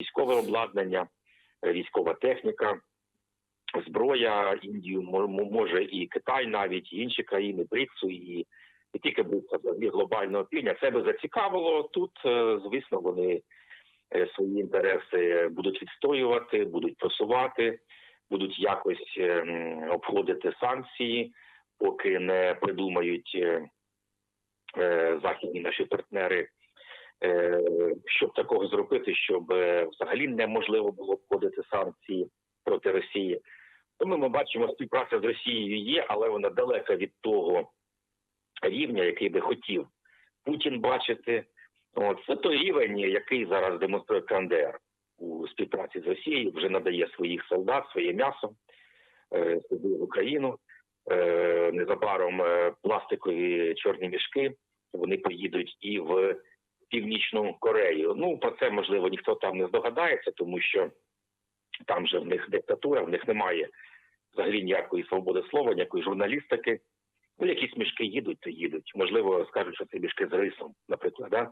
військове обладнання, е, військова техніка, зброя. Індію мо- мо- може і Китай, навіть і інші країни БРИКСу, і не тільки БРИКСу, а взагалі глобального півдня. Це би зацікавило. Тут, е, звісно, вони е, свої інтереси будуть відстоювати, будуть просувати, будуть якось обходити санкції, поки не придумають західні наші партнери. Е, Щоб такого зробити, щоб е, взагалі неможливо було обходити санкції проти Росії. Тому ми бачимо, співпраця з Росією є, але вона далека від того рівня, який би хотів Путін бачити. От це той рівень, який зараз демонструє КНДР у співпраці з Росією, вже надає своїх солдат, своє м'ясо е, сюди в Україну. Незабаром пластикові чорні мішки вони поїдуть і в Північну Корею. Ну про це можливо ніхто там не здогадається, тому що там же в них диктатура, в них немає взагалі ніякої свободи слова, ніякої журналістики. Ну, якісь мішки їдуть, то їдуть. Можливо, скажуть, що це мішки з рисом, наприклад. Да?